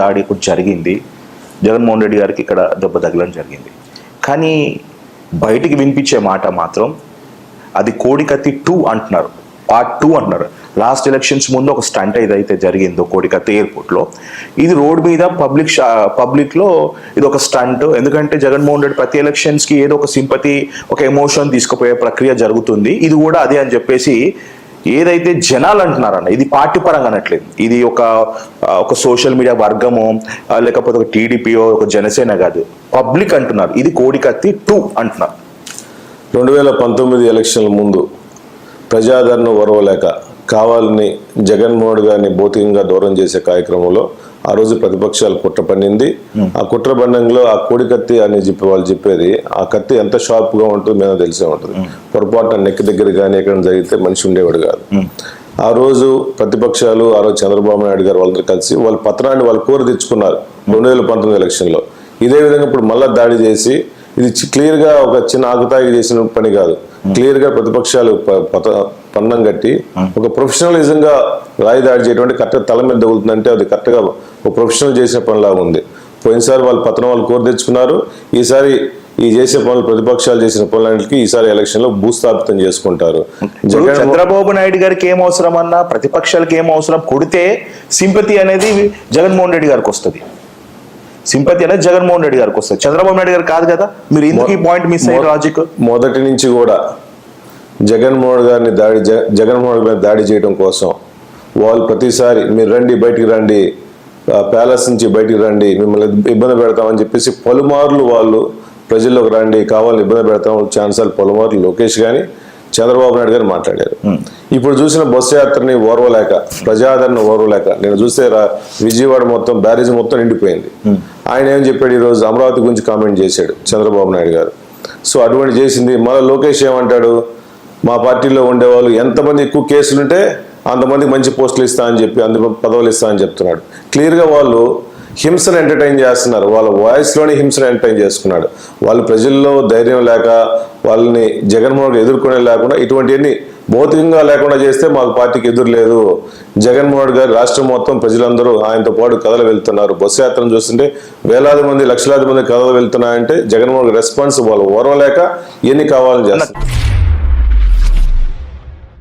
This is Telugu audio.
దాడి ఇప్పుడు జరిగింది. జగన్మోహన్ రెడ్డి గారికి ఇక్కడ దెబ్బ తగలడం జరిగింది. కానీ బయటికి వినిపించే మాట మాత్రం అది కోడికత్తి టూ అంటున్నారు. పార్ట్ టూ అంటున్నారు. లాస్ట్ ఎలక్షన్స్ ముందు ఒక స్టంట్ ఏదైతే జరిగిందో కోడికత్తి ఎయిర్పోర్ట్లో ఇది రోడ్ మీద పబ్లిక్ పబ్లిక్లో ఇది ఒక స్టంట్. ఎందుకంటే జగన్మోహన్ రెడ్డి ప్రతి ఎలక్షన్స్కి ఏదో ఒక సింపతి ఒక ఎమోషన్ తీసుకుపోయే ప్రక్రియ జరుగుతుంది. ఇది కూడా అదే అని చెప్పేసి ఏదైతే జనాలు అంటున్నారన్న ఇది పార్టీ పరంగా అనట్లేదు. ఇది ఒక ఒక సోషల్ మీడియా వర్గము లేకపోతే ఒక టీడీపీయో ఒక జనసేన కాదు. పబ్లిక్ అంటున్నారు. ఇది కోడికత్తి టూ అంటున్నారు. రెండు వేల పంతొమ్మిది ఎలక్షన్ల ముందు ప్రజాదరణ ఒరవలేక కావాలని జగన్మోహన్ గారిని భౌతికంగా దూరం చేసే కార్యక్రమంలో ఆ రోజు ప్రతిపక్షాలు కుట్ర పండింది ఆ కుట్ర పండంలో ఆ కోడి కత్తి అని చెప్పి వాళ్ళు చెప్పేది ఆ కత్తి ఎంత షార్ప్గా ఉంటుందో మీద తెలిసే ఉంటుంది. పొరపాటున నెక్ దగ్గర కానీ ఎక్కడ జరిగితే మనిషి ఉండేవాడు కాదు. ఆ రోజు ప్రతిపక్షాలు ఆ రోజు చంద్రబాబు నాయుడు గారు వాళ్ళందరూ కలిసి వాళ్ళ పత్రాన్ని వాళ్ళు కోరి తెచ్చుకున్నారు రెండు వేల పంతొమ్మిది ఎలక్షన్లో. ఇదే విధంగా ఇప్పుడు మళ్ళా దాడి చేసి ఇది క్లియర్గా క్లియర్గా ఒక చిన్న ఆకుతాయి చేసిన పని కాదు. క్లియర్గా ప్రతిపక్షాలు పన్నం కట్టి ఒక ప్రొఫెషనలిజం గా రాయి దాడి చేయడం అంటే కరెక్ట్ తల మీద తగులుతుందంటే అది కరెక్ట్గా ఒక ప్రొఫెషనల్ చేసిన పనిలాగా ఉంది. పోయినసారి వాళ్ళు పత్రం వాళ్ళు కోరి తెచ్చుకున్నారు. ఈసారి ఈ చేసే పనులు ప్రతిపక్షాలు చేసిన పనులన్నిటికీ ఈసారి ఎలక్షన్లో భూస్థాపితం చేసుకుంటారు. చంద్రబాబు నాయుడు గారికి ఏం అవసరం అన్నా ప్రతిపక్షాలకు ఏం అవసరం కొడితే సింపతి అనేది జగన్మోహన్ రెడ్డి గారికి వస్తుంది. సింపతి అనేది జగన్మోహన్ రెడ్డి గారికి వస్తుంది. చంద్రబాబు నాయుడు గారు కాదు కదా? మీరు ఎందుకు ఈ పాయింట్ మిస్ అయ్యారు లాజిక్ మొదటి నుంచి కూడా జగన్మోహన్ గారిని దాడి జగన్మోహన్ గారి మీద దాడి చేయడం కోసం వాళ్ళు ప్రతిసారి మీరు రండి బయటికి రండి ప్యాలెస్ నుంచి బయటికి రండి మిమ్మల్ని ఇబ్బంది పెడతామని చెప్పేసి పలుమార్లు వాళ్ళు ప్రజల్లోకి రండి కావాలని ఇబ్బంది పెడతాం ఛాన్సార్లు పలుమార్లు లోకేష్ కానీ చంద్రబాబు నాయుడు గారు మాట్లాడారు. ఇప్పుడు చూసిన బస్సు యాత్రని ఓర్వలేక ప్రజాదరణ ఓర్వలేక నేను చూస్తే రా- విజయవాడ మొత్తం బ్యారేజ్ మొత్తం నిండిపోయింది. ఆయన ఏం చెప్పాడు ఈరోజు? అమరావతి గురించి కామెంట్ చేశాడు చంద్రబాబు నాయుడు గారు. సో అటువంటి చేసింది మళ్ళీ లోకేష్ ఏమంటాడు? మా పార్టీలో ఉండేవాళ్ళు ఎంతమంది ఎక్కువ కేసులుంటే అంతమందికి మంచి పోస్టులు ఇస్తా అని చెప్పి అంత పదవులు ఇస్తా అని చెప్తున్నాడు. క్లియర్గా వాళ్ళు హింసను ఎంటర్టైన్ చేస్తున్నారు. వాళ్ళ వాయిస్లోనే హింసను ఎంటర్టైన్ చేసుకున్నాడు. వాళ్ళు ప్రజల్లో ధైర్యం లేక వాళ్ళని జగన్మోహన్ ఎదుర్కొనే లేకుండా ఇటువంటివన్నీ భౌతికంగా లేకుండా చేస్తే మాకు పార్టీకి ఎదురు లేదు. జగన్మోహన్ గారు రాష్ట్రం మొత్తం ప్రజలందరూ ఆయనతో పాటు కథలు వెళ్తున్నారు. బస్సు యాత్రను చూస్తుంటే వేలాది మంది లక్షలాది మంది కథలు వెళ్తున్నాయంటే జగన్మోహన్ రెస్పాన్స్ వాళ్ళు ఓర్వలేక ఎన్ని కావాలని చేస్తారు